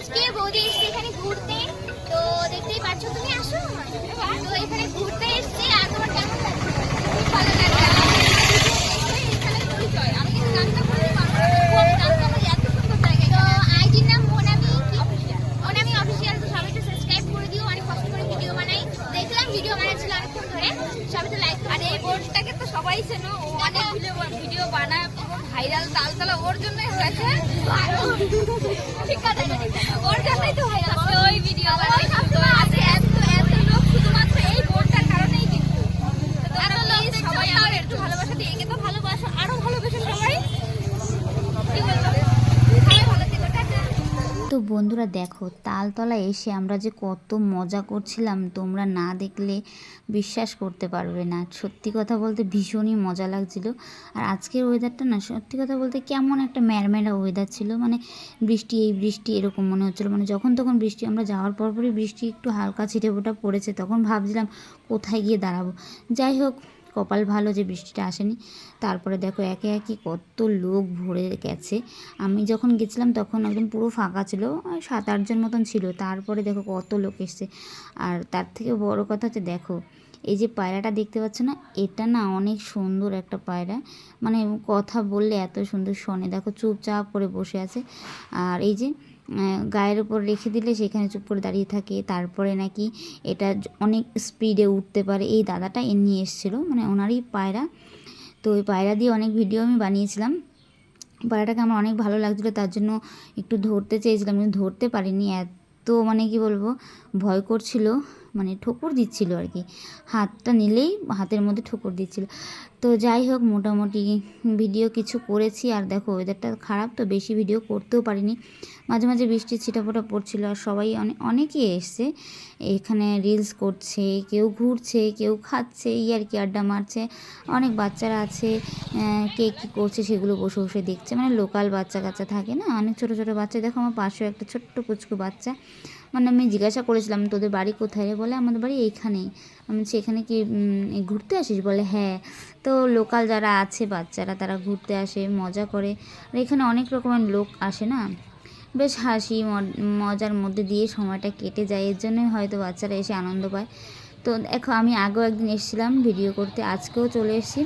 আজকে বৌদি এসছে এখানে ঘুরতে। তো দেখতেই পাচ্ছ, তুমি আসো তো এখানে ঘুরতে এসছি, আর তোমার কেমন লাগছে? ভালো লাগছে। এখানে পরিচয় আমি কিন্তু গানটা বলতে পারব না খুব গানটা আমার এত লাগে তো আইডির নাম মোনামি কি? মোনামি অফিসিয়াল, তো সবাই একটু সাবস্ক্রাইব করে দিও, অনেক কষ্ট করে ভিডিও বানাচ্ছিল অনেকক্ষণ ধরে, সবাই তো লাইক আর এই বোনটাকে তো সবাই চেনো অনেক ভিডিও বানায় তালতলা ওর জন্যই হয়েছে। ঠিক আছে ওর জন্যই তো ভাইরাল আজকে ওই ভিডিও আজকে এত এত লোক শুধুমাত্র এই বোনটার কারণেই কিন্তু। সবাই আমার একটু ভালোবাসা দিয়ে একে তো ভালোবাসো আরও ভালোবেসো সবাই কি বলব সবাই ভালো থেকো টাটা তো বন্ধুরা দেখো তালতলা এসে আমরা যে কত মজা করছিলাম, তোমরা না দেখলে বিশ্বাস করতে পারবে না। সত্যি কথা বলতে ভীষণই মজা লাগছিল। আর আজকের ওয়েদারটা না, সত্যি কথা বলতে কেমন একটা ম্যারমেরা ওয়েদার ছিল। মানে বৃষ্টি, এই বৃষ্টি এরকম মনে হচ্ছিল। মানে যখন তখন বৃষ্টি, আমরা যাওয়ার পর পরই বৃষ্টি একটু হালকা ছিটে ফোটা পড়েছে। তখন ভাবছিলাম কোথায় গিয়ে দাঁড়াবো। যাই হোক কপাল ভালো যে বৃষ্টিটা আসেনি। তারপরে দেখো একে একে কত লোক ভরে গেছে। আমি যখন গেছিলাম তখন একদম পুরো ফাঁকা ছিল, সাত আটজন মতন ছিল। তারপরে দেখো কত লোক এসছে। আর তার থেকে বড় কথা হচ্ছে দেখো, এই যে পায়রাটা দেখতে পাচ্ছ না, এটা না অনেক সুন্দর একটা পায়রা। মানে কথা বললে এত সুন্দর শোনে। দেখো চুপচাপ করে বসে আছে। আর এই যে গায়ের উপর রেখে দিলে সেখানে চুপ করে দাঁড়িয়ে থাকে। তারপরে নাকি এটা অনেক স্পিডে উঠতে পারে। এই দাদাটা এ নিয়ে এসেছিল। মানে ওনারই পায়রা। তো ওই পায়রা দিয়ে অনেক ভিডিও আমি বানিয়েছিলাম। পায়রাটাকে আমার অনেক ভালো লাগছিল। তার জন্য একটু ধরতে চেয়েছিলাম, কিন্তু ধরতে পারিনি। এত মানে কি বলব? ভয় করছিল। মানে ঠোকর দিচ্ছিল আর কি। হাতটা নিলেই হাতের মধ্যে ঠোকর দিচ্ছিল। তো যাই হোক, মোটামুটি ভিডিও কিছু করেছি। আর দেখো ওয়েদারটা খারাপ তো, বেশি ভিডিও করতেও পারিনি। মাঝে মাঝে বৃষ্টির ছিটাফোটা পড়ছিল আর সবাই অনেক অনেকেই এসছে। এখানে রিলস করছে, কেউ ঘুরছে, কেউ খাচ্ছে, এই আর কি আড্ডা মারছে। অনেক বাচ্চারা আছে কে কী করছে সেগুলো বসে বসে দেখছে। মানে লোকাল বাচ্চা কাচ্চা থাকে না? অনেক ছোটো ছোটো বাচ্চা। দেখো আমার পাশেও একটা ছোট্ট কুচকু বাচ্চা। মানে আমি জিজ্ঞাসা করেছিলাম, তোদের বাড়ি কোথায় রে? বলে, আমাদের বাড়ি এইখানেই। আমি এখানে কি ঘুরতে আসিস? বলে হ্যাঁ। তো লোকাল যারা আছে, বাচ্চারা, তারা ঘুরতে আসে, মজা করে। আর এখানে অনেক রকমের লোক আসে না? বেশ হাসি মজার মধ্যে দিয়ে সময়টা কেটে যায়। এর জন্যই হয়তো বাচ্চারা এসে আনন্দ পায়। তো দেখো, আমি আগেও একদিন এসেছিলাম ভিডিও করতে, আজকেও চলে এসেছি।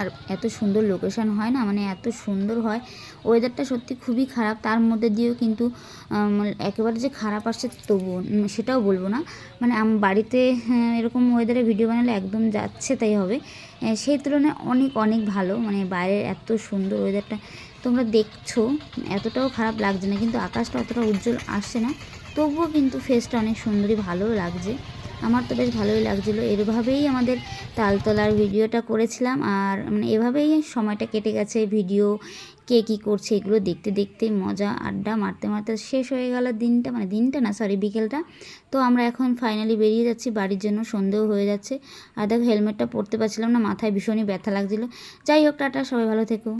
আর এত সুন্দর লোকেশন হয় না? মানে এত সুন্দর হয়। ওয়েদারটা সত্যি খুবই খারাপ। তার মধ্যে দিয়েও কিন্তু একেবারে যে খারাপ আসছে তবুও সেটাও বলব না। মানে আম বাড়িতে হ্যাঁ, এরকম ওয়েদারে ভিডিও বানালে একদম যাচ্ছে তাই হবে। সেই তুলনায় অনেক অনেক ভালো। মানে বাইরের এত সুন্দর ওয়েদারটা তোমরা দেখছ এতটাও খারাপ লাগছে না। কিন্তু আকাশটা অতটা উজ্জ্বল আসছে না। তবুও কিন্তু ফেসটা অনেক সুন্দরই ভালো লাগছে। আমার তো বেশ ভালোই লাগছিল। এরভাবেই আমাদের তালতলার ভিডিওটা করেছিলাম। আর মানে এভাবেই সময়টা কেটে গেছে, ভিডিও, কে কী করছে এগুলো দেখতে দেখতে মজা, আড্ডা মারতে মারতে শেষ হয়ে গেল দিনটা মানে দিনটা না সরি বিকেলটা। তো আমরা এখন ফাইনালি বেরিয়ে যাচ্ছি, বাড়ির জন্য সন্ধেও হয়ে যাচ্ছে। আর দেখো হেলমেটটা পরতে পারছিলাম না, মাথায় ভীষণই ব্যথা লাগছিল। যাই হোক, টাটা, সবাই ভালো থেকো।